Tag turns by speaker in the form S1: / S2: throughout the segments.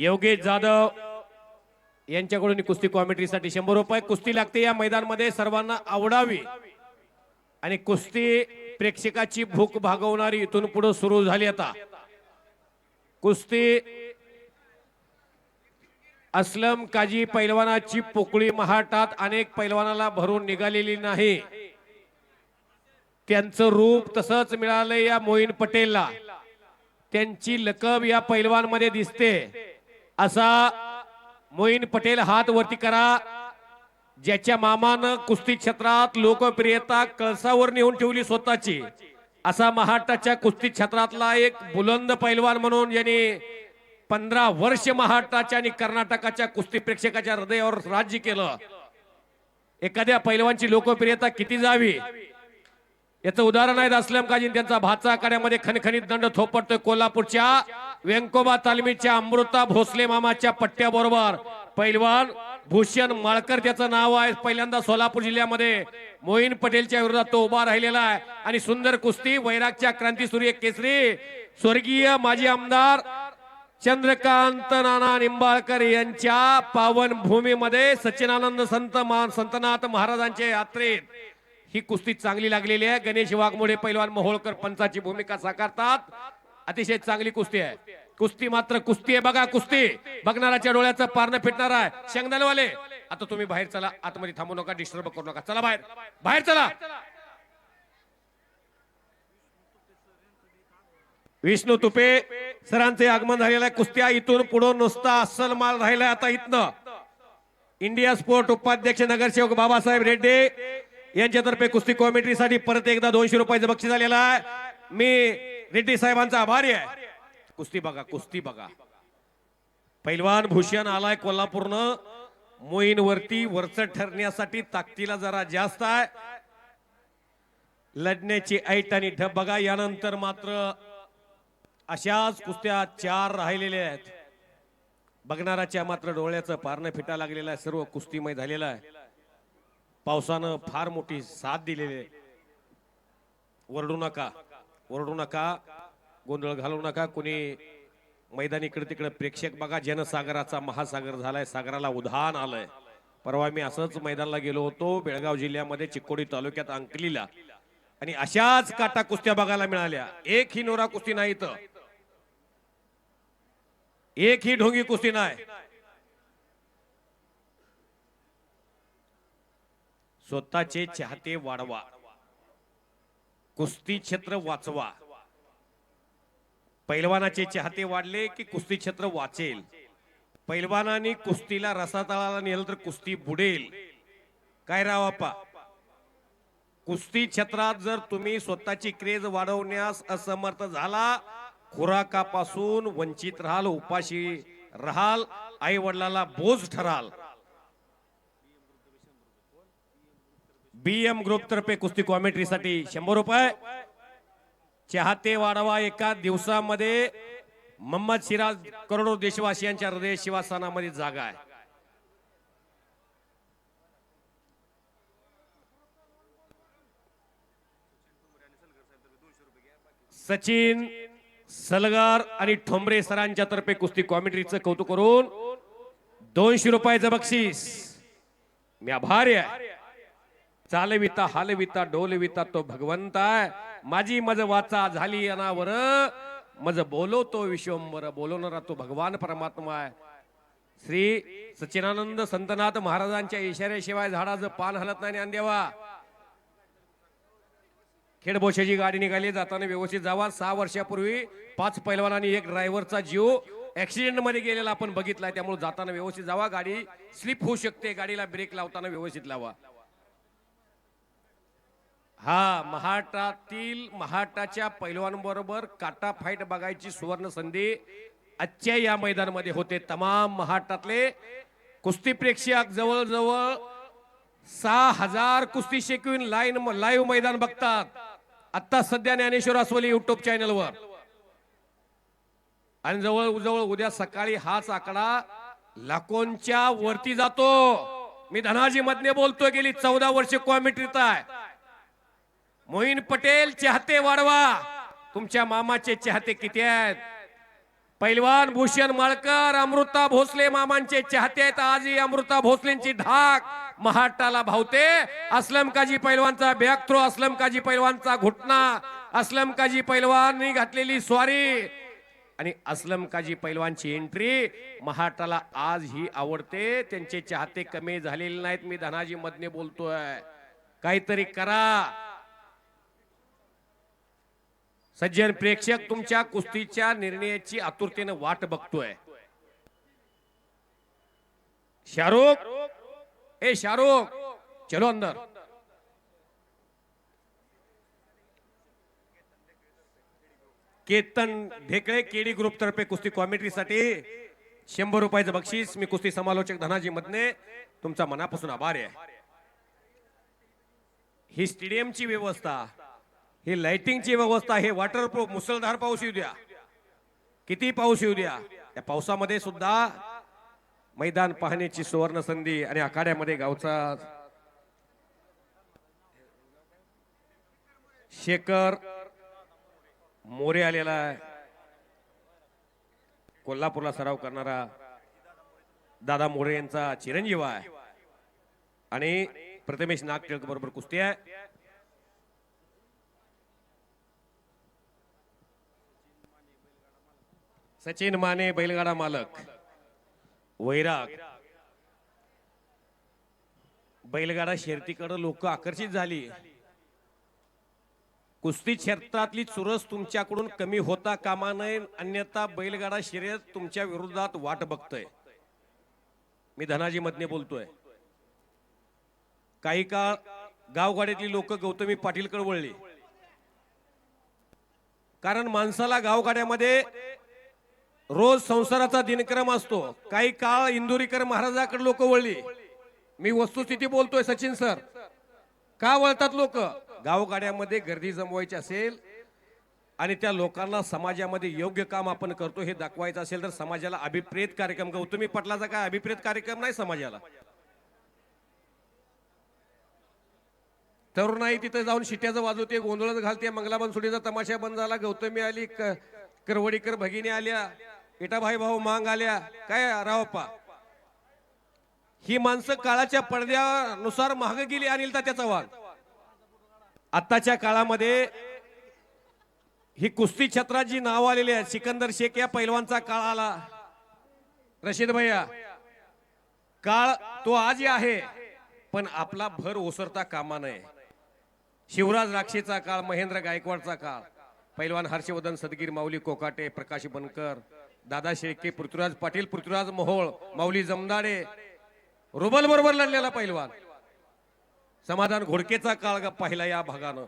S1: योगेश जाधव यांच्याकडून कुस्ती कॉमेंट्रीसाठी शंभर रुपये कुस्ती लागते या मैदानमध्ये. सर्वांना आवडावी. आणि कुस्ती प्रेक्षकाची भूक भागवणारी इथून पुढे सुरू झाली आता. कुस्ती असलम काजी पैलवानाची पोकळी महाटात अनेक पैलवानाला भरून निघालेली नाही. त्यांचं रूप तसंच मिळालंय या मोईन पटेलला. त्यांची लकब या पैलवानमध्ये दिसते. असा मोईन पटेल हात वरती करा. ज्याच्या मामानं कुस्ती क्षेत्रात लोकप्रियता कळसावर नेऊन ठेवली स्वतःची. असा महाराष्ट्राच्या कुस्ती क्षेत्रातला एक बुलंद पैलवान म्हणून यांनी पंधरा वर्ष महाराष्ट्राच्या आणि कर्नाटकाच्या कुस्ती प्रेक्षकाच्या हृदयावर राज्य केलं. एखाद्या पैलवानची लोकप्रियता किती जावी? याचं उदाहरण आहे असलम काजीन त्यांचा भाचा आखाड्यामध्ये खणखणीत दंड थोपटतोय कोल्हापूरच्या व्यंकोबा तालमीच्या अमृता भोसले मामाच्या पट्ट्याबरोबर. पैलवान भूषण माळकर त्याचं नाव आहे. पहिल्यांदा सोलापूर जिल्ह्यामध्ये मोईन पटेलच्या विरोधात तो उभा राहिलेला आहे. आणि सुंदर कुस्ती वैरागच्या क्रांतीसूर्य केसरी स्वर्गीय माजी आमदार चंद्रकांत नाना निंबाळकर यांच्या पावन भूमीमध्ये सच्चिदानंद संत मा- संतनाथ महाराजांच्या यात्रेत ही कुस्ती चांगली लागलेली आहे. गणेश वाघमोडे पैलवान मोहोळकर पंचाची भूमिका साकारतात. अतिशय चांगली कुस्ती आहे. कुस्ती मात्र कुस्ती आहे बघा कुस्ती. बघणाराच्या डोळ्याचं पारणं फिटणार आहे. शेंगदाणेवाले आता तुम्ही बाहेर चला. आतमध्ये थांबू नका डिस्टर्ब करू नका. चला बाहेर. बाहेर चला. विष्णू तुपे सरांचे आगमन झालेलं आहे. कुस्त्या इथून पुढं नुसता अस्सल माल राहिलाय आता इथनं. इंडिया स्पोर्ट उपाध्यक्ष नगरसेवक बाबासाहेब रेड्डी. यांच्यातर्फे कुस्ती कॉमेंट्रीसाठी परत एकदा दोनशे रुपयाचं बक्षीस झालेलं आहे. मी रेड्डी साहेबांचा आभारी आहे. कुस्ती बघा कुस्ती बघा. पैलवान भूषण आलाय कोल्हापूरनं. मोईनवरती वरच ठरण्यासाठी ताकदीला जरा जास्त आहे. लढण्याची ऐट आणि ढब बघा. यानंतर मात्र अशाच कुस्त्या चार राहिलेल्या आहेत. बघणाराच्या मात्र डोळ्याचं पारणं फिटा लागलेलं आहे. सर्व कुस्तीमय झालेलं आहे. पावसानं फार मोठी साथ दिलेली आहे. ओरडू नका ओरडू नका गोंधळ घालू नका. कुणी मैदानी इकडे तिकडे प्रेक्षक बघा जनसागराचा महासागर झालाय सागराला उधाण आलंय. परवा मी असंच मैदानाला गेलो होतो बेळगाव जिल्ह्यामध्ये चिक्कोडी तालुक्यात अंकलीला. आणि अशाच काटा कुस्त्या बघायला मिळाल्या. एक ही नोरा कुस्ती नाही इथं. एक ही ढोंगी कुस्ती नाही. स्वतःचे चाहते वाढवा. कुस्ती क्षेत्र वाचवा. पैलवानाचे चाहते वाढले की कुस्ती क्षेत्र वाचेल. पैलवानाने कुस्तीला रसातळाला नेलं तर कुस्ती बुडेल. काय रावापा कुस्ती क्षेत्रात जर तुम्ही स्वतःची क्रेज वाढवण्यास असमर्थ झाला खुराकापासून वंचित राहाल उपाशी राहाल आई वडिलाला बोज ठराल. बीएम ग्रुप तर्फे कुस्ती कॉमेंट्रीसाठी शंभर रुपये. चाहते वाढवा एका दिवसामध्ये मोहम्मद सिराज करोडो देशवासियांच्या हृदय शिवासनामध्ये जागा आहे. सचिन सलगार आणि ठोंबरे सरांच्या तर्फे कुस्ती कॉमेंट्रीचं कौतुक करून दोनशे रुपयाचं बक्षीस. मी आभारी आहे. चालविता हालविता डोलविता तो भगवंत आहे. माझी मज वाचा झाली अनावर. मज बोलवतो विश्वंबर बोलवणारा तो भगवान परमात्मा आहे. श्री सचिनानंद संतनाथ महाराजांच्या इशाऱ्याशिवाय झाडाचं पान हलत नाही अंदेवा खेडबोशाची गाडी निघाली जाताना व्यवस्थित जावा. सहा वर्षापूर्वी पाच पैलवानांनी एक ड्रायव्हरचा जीव ऍक्सिडेंटमध्ये गेलेला आपण बघितलाय. त्यामुळे जाताना व्यवस्थित जावा. गाडी स्लिप होऊ शकते. गाडीला ब्रेक लावताना व्यवस्थित लावा. हा महाराष्ट्रातील महाराष्ट्राच्या पैलवांबरोबर काटा फाईट बघायची सुवर्ण संधी आजच्या या मैदानामध्ये होते. तमाम महाराष्ट्रातले कुस्ती प्रेक्षक जवळजवळ सहा हजार कुस्ती शिकवून लाईन लाईव्ह मैदान बघतात. आता सध्या ज्ञानेश्वर अस्वली युट्यूब चॅनलवर आणि जवळ जवळ उद्या सकाळी हाच आकडा लाखोंच्या वरती जातो. मी धनाजी मधने बोलतोय गेली चौदा वर्ष कॉमेंट्रीत आहे. मोहीन पटेल चाहते वाढवा. तुमच्या मामाचे चाहते किती आहेत? पैलवान भूषण माळकर अमृता भोसले मामांचे चाहते आहेत. आजही अमृता भोसलेंची धाक महाटाला भावते. असलम काजी पैलवानचा बॅक थ्रो असलम काजी पैलवानचा घुटना असलम काजी पैलवाननी घातलेली स्वारी आणि असलम काजी पैलवानची एंट्री महाटाला आज ही आवडते. त्यांचे चाहते कमी झालेले नाहीत. मी धनाजी मधने बोलतोय. काहीतरी करा. सज्जन प्रेक्षक तुमच्या कुस्तीच्या निर्णयाची आतुरतेनं वाट बघतोय. शाहरुख ए शाहरुख चलो अंदर. केतन ढेकळे केडी ग्रुप तर्फे कुस्ती कॉमेंट्रीसाठी शंभर रुपयाचं बक्षीस. मी कुस्ती समालोचक धनाजी मधने तुमचा मनापासून आभार आहे. ही स्टेडियमची व्यवस्था ही लाइटिंगची व्यवस्था हे वॉटरप्रूफ मुसळधार पाऊस येऊ द्या. किती पाऊस येऊ द्या? या पावसामध्ये सुद्धा मैदान पाहण्याची सुवर्ण संधी आणि आखाड्यामध्ये गावचा शेखर मोरे आलेला आहे. कोल्हापूरला सराव करणारा दादा मोरे यांचा चिरंजीव आहे. आणि प्रथमेश नागटिळक बरोबर कुस्ती आहे. सचिन माने बैलगाडा मालक. वैराग. बैलगाडा शर्तीकडे लोक आकर्षित झाली. कुस्ती क्षेत्रातली चुरस तुमच्याकडून कमी होता कामा नये अन्यथा बैलगाडा शर्यत तुमच्या विरोधात वाट बघतोय. मी धनाजी मधने बोलतोय. काही काळ गावगाड्यातली लोक गौतमी पाटीलकडे वळली. कारण माणसाला गावगाड्यामध्ये रोज संसाराचा दिनक्रम असतो. काही काळ इंदुरीकर महाराजाकडे लोक वळली. मी वस्तुस्थिती बोलतोय सचिन सर. का वळतात लोक? गावगाड्यामध्ये गर्दी जमवायची असेल आणि त्या लोकांना समाजामध्ये योग्य काम आपण करतो हे दाखवायचं असेल तर समाजाला अभिप्रेत कार्यक्रम गौतमी पटलाचा काय अभिप्रेत कार्यक्रम नाही समाजाला? तरुणाई तिथे जाऊन शिट्याचं वाजवते गोंधळच घालते मंगलाबन सुटीचा तमाशा बंद झाला गौतमी आली क- करवडीकर भगिनी आल्या. इटाभाई भाऊ मांग आल्या काय रावप्पा ही माणसं काळाच्या पडद्यानुसार महाग गेली अनिल त्याचा वाद. आत्ताच्या काळामध्ये ही कुस्ती छत्रात जी नाव आलेली आहेत. सिकंदर शेख या पैलवानचा काळ आला. रशीद भैया काळ तो आजही आहे पण आपला भर ओसरता कामा नये. शिवराज राक्षेचा काळ महेंद्र गायकवाडचा काळ. पैलवान हर्षवर्धन सदगीर माऊली कोकाटे प्रकाश बनकर दादा शेळके पृथ्वीराज पाटील पृथ्वीराज मोहोळ माऊली जमदाडे रुबल बरोबर लढलेला पैलवान. समाधान घोडकेचा काळ पाहिला या भागानं.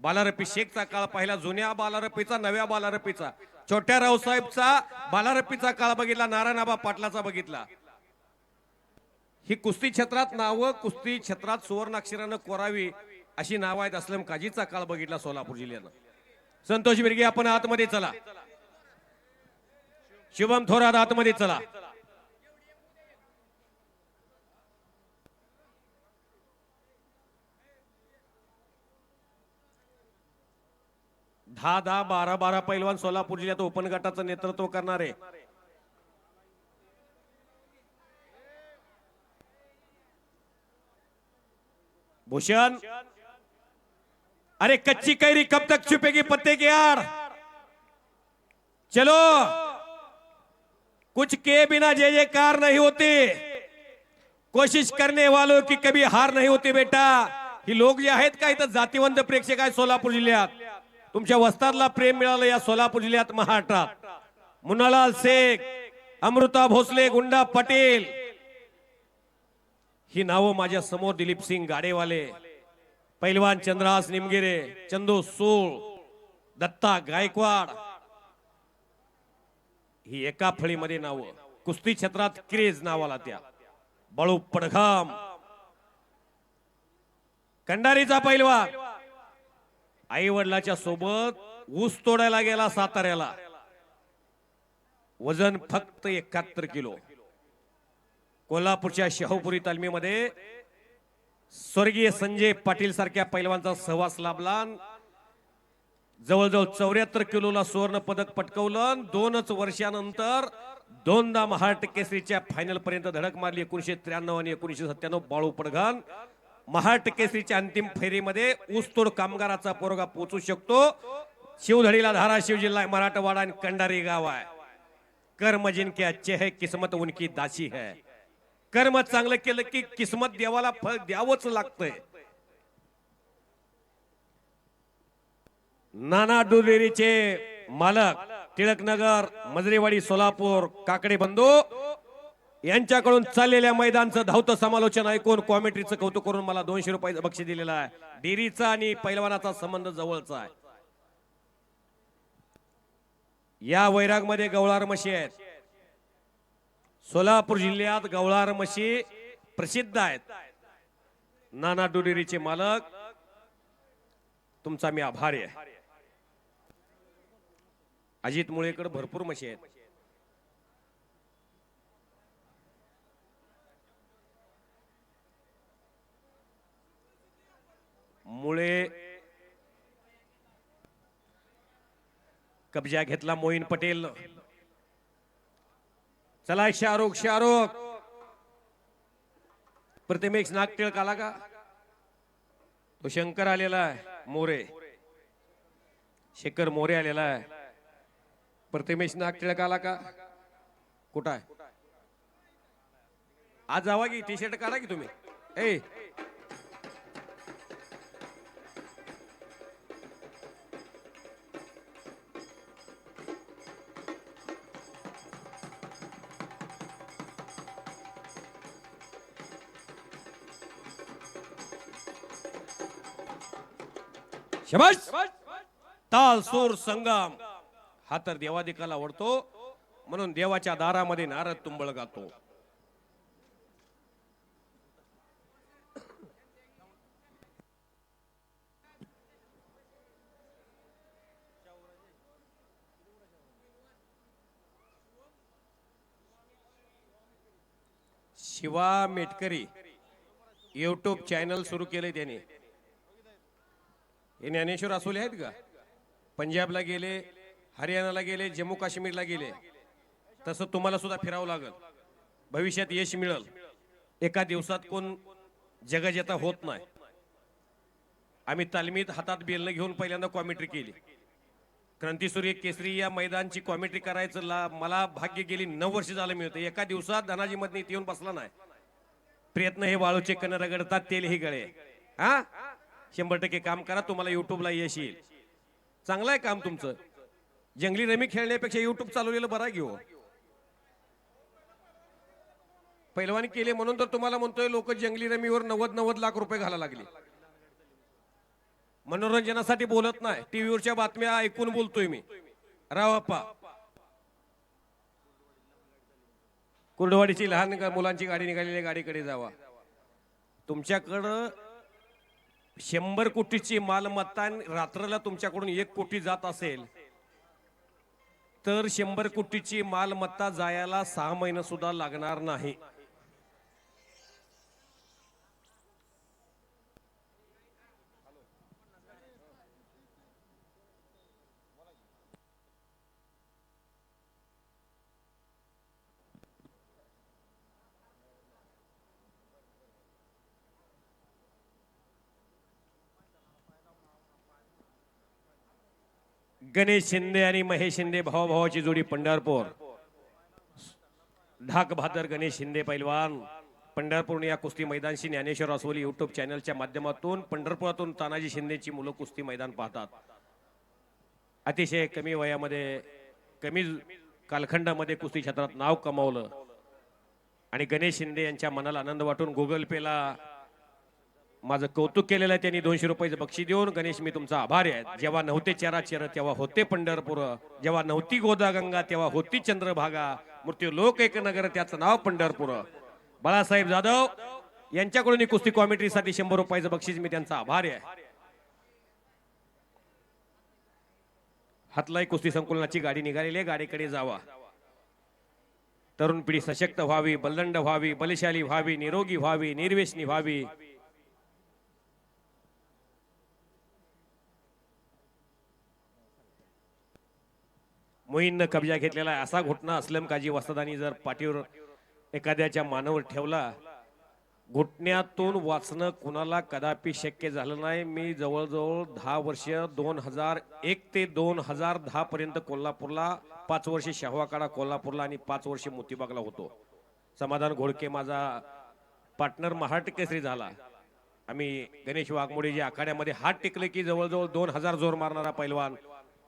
S1: बालारपी शेखचा काळ पाहिला जुन्या बालारपीचा नव्या बालारपीचा. छोट्या रावसाहेबचा बालारपीचा काळ बघितला नारायणाबा पाटलाचा बघितला. ही कुस्ती क्षेत्रात नावं कुस्ती क्षेत्रात सुवर्णाक्षरानं कोरावी अशी नावं आहेत असलम काजीचा काळ बघितला सोलापूर जिल्ह्यानं. संतोष बिरगे आपण आतमध्ये चला. शुभम थोरात आतमध्ये चला. दहा दहा बारा बारा पैलवान सोलापूर जिल्ह्यात ओपन गटाचं नेतृत्व करणारे. भूषण. अरे कच्ची कैरी कब तक छुपेगी पत्ते की यार चलो. कुछ के बिना जय जयकार नहीं होती। कोशिश करने वालों की कभी हार नहीं होती बेटा। ही लोक जे आहेत का इथं जातीवंत प्रेक्षक आहेत सोलापूर जिल्ह्यात। तुमच्या वस्तादला प्रेम मिळालं या सोलापूर जिल्ह्यात महाराष्ट्रात. मुनालाल शेख अमृता भोसले गुंडा पटेल ही नावं माझ्यासमोर दिलीप सिंग गाडेवाले पैलवान चंद्रास निमगिरे चंदू सूळ दत्ता गायकवाड ही एका फळीमध्ये नावं. कुस्ती क्षेत्रात क्रेज नावाला त्या. बळू पडघाम. कंडारीचा पैलवा. आई वडिलाच्या सोबत ऊस तोडायला गेला साताऱ्याला. वजन फक्त एकाहत्तर किलो. कोल्हापूरच्या शाहूपुरी तालमीमध्ये स्वर्गीय संजय पाटील सारख्या पैलवानचा सहवास लाभला. जवळजवळ चौऱ्याहत्तर किलोला सुवर्ण पदक पटकवलं दोनच वर्षानंतर दोनदा महाराष्ट्र केसरीच्या फायनल पर्यंत धडक मारली एकोणीशे त्र्याण्णव आणि एकोणीशे सत्त्याण्णव. बाळू पडघान महाराष्ट्र केसरीच्या अंतिम फेरीमध्ये ऊसतोड कामगाराचा पोरगा पोचू शकतो. शिवधडीला धाराशिव जिल्हा आहे, मराठवाडा आणि कंडारी गाव आहे. कर्म जिनके अच्छे है किस्मत उनकी दासी है. कर्म चांगलं केलं की किस्मत देवाला फळ द्यावंच लागतंय. नाना डुलेरीचे मालक टिळकनगर मजरेवाडी सोलापूर काकडे बंधू यांच्याकडून चाललेल्या मैदानचं धावतं समालोचन ऐकून कॉमेंट्रीचं कौतुक करून मला दोनशे रुपयाचं बक्षीस दिलेलं आहे. डेरीचा आणि पैलवानाचा संबंध जवळचा आहे. या वैरागमध्ये गवळार म्हशी आहेत. सोलापूर जिल्ह्यात गवळार म्हशी प्रसिद्ध आहेत. नाना डुडेरीचे मालक तुमचा मी आभारी आहे. अजित मुळेकडे भरपूर म्हशी आहेत. मुळे कब्जा घेतला मोईन पटेल. चला शाहरुख शाहरुख. प्रतिमेश नागटिळक आला का? तो शंकर आलेला आहे मोरे. शेखर मोरे आलेला आहे. प्रतिमेश नागटिळक आला का? कुठं आहे? आज जावा की? टी शर्ट काढा की तुम्ही? ए! शबाश! ताल सूर संगम हा तर देवादिकाला आवडतो. म्हणून देवाच्या दारामध्ये नारद तुंबळ गातो. शिवा मेटकरी युट्यूब चॅनल सुरू केले त्याने. हे ज्ञानेश्वर असोले आहेत का? पंजाबला गेले. हरियाणाला गेले जम्मू काश्मीरला गेले तसं तुम्हाला सुद्धा फिरावं लागल. भविष्यात यश मिळल. एका दिवसात कोण जगजेता होत नाही. आम्ही तालमीत हातात बेलनं घेऊन पहिल्यांदा कॉमेंट्री केली. क्रांतीसूर्य केसरी या मैदानची कॉमेंट्री करायचं ला मला भाग्य गेली नऊ वर्ष झालं मिळतं एका दिवसात धनाजी मध्ये येऊन बसला नाही. प्रयत्न हे वाळूचे कण रगडतात तेल हे गळे. हा? शंभर टक्के काम करा तुम्हाला युट्यूबला यश येईल. चांगलं आहे काम तुमचं. जंगली रमी खेळण्यापेक्षा युट्यूब चालवलेलं बरा घेऊ हो? पैलवानी केले म्हणून तर तुम्हाला म्हणतोय लोक जंगली रमीवर नव्वद नव्वद लाख रुपये घाला लागले. मनोरंजनासाठी बोलत नाही. टीव्हीवरच्या बातम्या ऐकून बोलतोय मी. रावप्पा कुर्डवाडीची लहान मुलांची गाडी निघालेली गाडीकडे जावा. तुमच्याकडं शंभर कोटीची मालमत्ता रात्रीला तुमच्याकडून एक कोटी जात असेल तर शंभर कोटीची मालमत्ता जायला सहा महिने सुद्धा लागणार नाही. गणेश शिंदे आणि महेश शिंदे भावाभावाची जोडी पंढरपूर. ढाक भादर गणेश शिंदे पैलवान. पंढरपूर या कुस्ती मैदानशी ज्ञानेश्वर असोली युट्यूब चॅनलच्या माध्यमातून पंढरपुरातून तानाजी शिंदेची मुलं कुस्ती मैदान पाहतात. अतिशय कमी वयामध्ये कमी कालखंडामध्ये कुस्ती क्षेत्रात नाव कमावलं. आणि गणेश शिंदे यांच्या मनाला आनंद वाटून गुगल पेला माझं कौतुक केलेलं आहे त्यांनी दोनशे रुपयाचं बक्षीस देऊन. गणेश मी तुमचा आभारी आहे. जेव्हा नव्हते चेरा चेर तेव्हा होते पंढरपूर. जेव्हा नव्हती गोदा गंगा तेव्हा होती चंद्रभागा. मृत्यू लोक एक नगर त्याचं नाव पंढरपूर. बाळासाहेब जाधव यांच्याकडून कुस्ती कॉमेंट्रीसाठी शंभर रुपयाचं बक्षीस मी त्यांचा आभारी आहे. हातलाई कुस्ती संकुलनाची गाडी निघालेली आहे. गाडीकडे जावा. तरुण पिढी सशक्त व्हावी बलदंड व्हावी बलशाली व्हावी निरोगी व्हावी निर्वेशनी व्हावी. मोहीननं कब्जा घेतलेला आहे असा घुटना असलम काजी वसदानी जर पाठीवर एखाद्याच्या मानावर ठेवला घुटण्यातून वाचणं कुणाला कदापि शक्य झालं नाही. मी जवळजवळ दहा वर्ष दोन हजार एक ते दोन हजार दहा पर्यंत कोल्हापूरला पाच वर्ष शाहवाकाडा कोल्हापूरला आणि पाच वर्ष मोतीबागला होतो. समाधान घोडके माझा पार्टनर महाराष्ट्र केसरी झाला. आम्ही गणेश वाघमोडे जे आखाड्यामध्ये हात टेकले की जवळजवळ दोन हजार जोर मारणारा पैलवान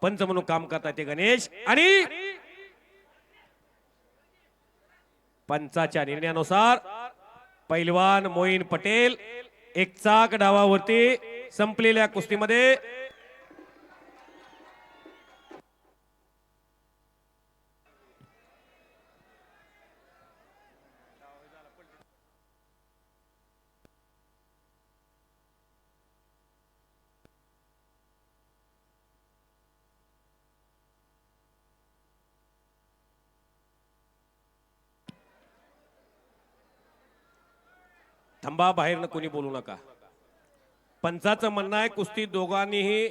S1: पंच म्हणून काम करतात ते गणेश आणि पंचाच्या निर्णयानुसार पैलवान मोईन पटेल एक चाक डावावरती संपलेल्या कुस्तीमध्ये थांबा बाहेरनं कोणी बोलू नका. पंचाचं म्हणणं आहे कुस्ती दोघांनीही